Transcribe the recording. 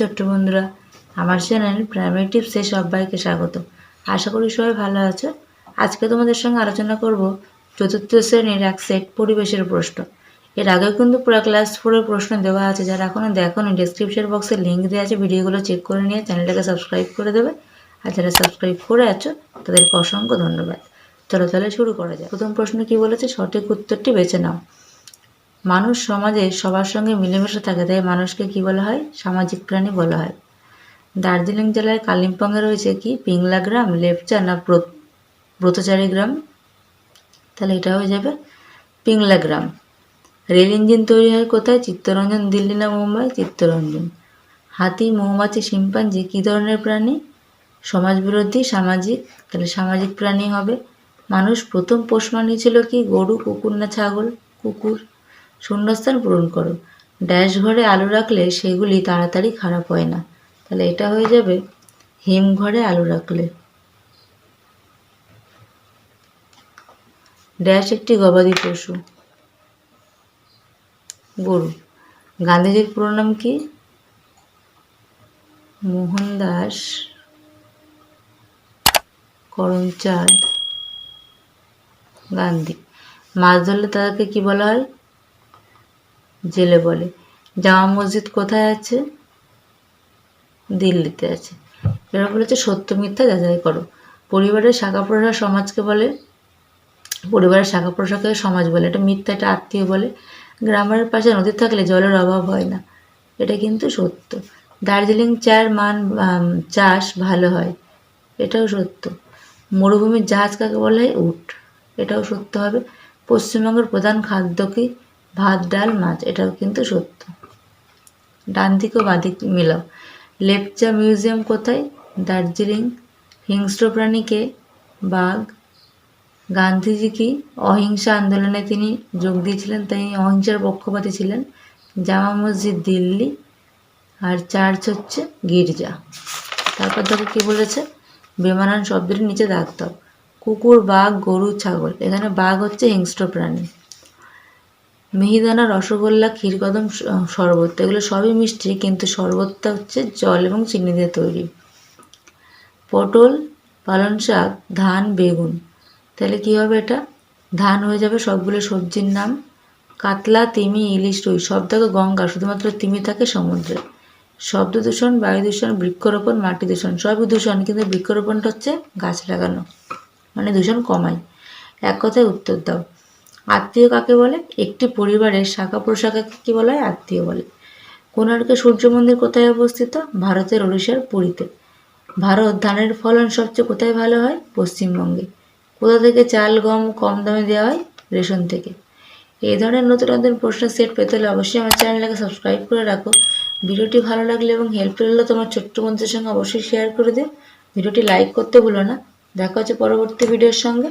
ছোট্ট বন্ধুরা আমার চ্যানেল প্রাইমারি টিপসে সবাইকে স্বাগত। আশা করি সবাই ভালো আছো। আজকে তোমাদের সঙ্গে আলোচনা করব চতুর্থ শ্রেণির এক সেট পরিবেশের প্রশ্ন। এর আগেও কিন্তু পুরো ক্লাস ফোরের প্রশ্ন দেওয়া আছে, যারা এখনও দেখোনি ডিসক্রিপশন বক্সে লিঙ্ক দেওয়া আছে, ভিডিওগুলো চেক করে নিয়ে চ্যানেলটাকে সাবস্ক্রাইব করে দেবে। আর যারা সাবস্ক্রাইব করে আছো, তাদেরকে অসংখ্য ধন্যবাদ। চলো তাহলে শুরু করা যায় প্রথম প্রশ্ন কি বলেছে? সঠিক উত্তরটি বেছে নাও। মানুষ সমাজে সবার সঙ্গে মিলেমিশে থাকে, তাই মানুষকে কি বলা হয়? সামাজিক প্রাণী বলা হয়। দার্জিলিং জেলার কালিম্পংয়ে রয়েছে কি? পিংলা গ্রাম, লেপচা না ব্রতচারী গ্রাম? তাহলে এটা হয়ে যাবে পিংলা গ্রাম। রেল ইঞ্জিন তৈরি হয় কোথায়? চিত্তরঞ্জন, দিল্লি না মুম্বাই? চিত্তরঞ্জন। হাতি, মৌমাছি, শিম্পাঞ্জি কী ধরনের প্রাণী? সমাজবিরোধী, সামাজিক। তাহলে সামাজিক প্রাণী হবে। মানুষ প্রথম পোষ মানিয়েছিল কি? গরু, কুকুর না ছাগল? কুকুর। শূন্যস্থান পূরণ করো। ড্যাশ ঘরে আলু রাখলে সেগুলি তাড়াতাড়ি খারাপ হয় না। তাহলে এটা হয়ে যাবে হিমঘরে আলু রাখলে। ড্যাশ একটি গবাদি পশু। গরু। গান্ধীজির পুরো নাম কি? মোহনদাস করমচাঁদ গান্ধী। মাছ ধরলে তাদেরকে কি বলা হয়? জেলে বলে। জামা মসজিদ কোথায় আছে? দিল্লিতে আছে। এবার বলেছে, সত্য মিথ্যা যাচাই করো। পরিবারের শাখা প্রশাখা সমাজকে বলে, পরিবারের শাখা প্রশাখাকে সমাজ বলে। এটা মিথ্যা, এটা আত্মীয় বলে। গ্রামের পাশে নদী থাকলে জলের অভাব হয় না। এটা কিন্তু সত্য। দার্জিলিং চার মান চাষ ভালো হয়। এটাও সত্য। মরুভূমির জাহাজ কাকে বলা? হয় উট। এটাও সত্য হবে। পশ্চিমবঙ্গের প্রধান খাদ্য কি? ভাত, ডাল, মাছ, এটাও কিন্তু সত্য। ডান দিক ও বাঁ দিক মিলাও। লেপচা মিউজিয়াম কোথায়? দার্জিলিং। হিংস্র প্রাণীকে বাঘ। গান্ধীজি কি অহিংসা আন্দোলনে তিনি যোগ দিয়েছিলেন? তাই অহিংসার পক্ষপাতী ছিলেন। জামা মসজিদ, দিল্লি। আর চার্চ হচ্ছে গির্জা। তারপর দেখো কি বলেছে? বেমানান শব্দের নিচে দাগ দাও। কুকুর, বাঘ, গরু, ছাগল। এখানে বাঘ হচ্ছে হিংস্র প্রাণী। মিহিদানা, রসগোল্লা, ক্ষীরকদম শরবত, এগুলো সবই মিষ্টি, কিন্তু শরবতটা হচ্ছে জল এবং চিনি দিয়ে তৈরি। পটল, পালং শাক, ধান, বেগুন। তাহলে কী হবে এটা? ধান হয়ে যাবে সবগুলো সবজির নাম। কাতলা, তিমি, ইলিশ, রুই, সব থাকে গঙ্গা, শুধুমাত্র তিমি থাকে সমুদ্রে। শব্দ দূষণ, বায়ু দূষণ, বৃক্ষরোপণ, মাটি দূষণ, সবই দূষণ, কিন্তু বৃক্ষরোপণটা হচ্ছে গাছ লাগানো। মানে দূষণ কমায়। এক কথায় উত্তর দাও। আত্মীয় কাকে বলে? একটি পরিবারের শাখা প্রশাখাকে কি বলা? হয় আত্মীয় বলে। কোণার্কের সূর্য মন্দির কোথায় অবস্থিত? ভারতের ওড়িশার পুরীতে। ভারত ধানের ফলন সবচেয়ে কোথায় ভালো হয়? পশ্চিমবঙ্গে। কোথা থেকে চাল, গম, কম দামে দেওয়া হয়? রেশন থেকে। এই ধরনের নতুন নতুন প্রশ্নের সেট পেতে হলে অবশ্যই আমার চ্যানেলটাকে সাবস্ক্রাইব করে রাখো। ভিডিওটি ভালো লাগলে এবং হেল্পফুল হলে তোমার ছোট্ট বন্ধুদের সঙ্গে অবশ্যই শেয়ার করে দিও। ভিডিওটি লাইক করতে ভুলো না। দেখা হচ্ছে পরবর্তী ভিডিওর সঙ্গে।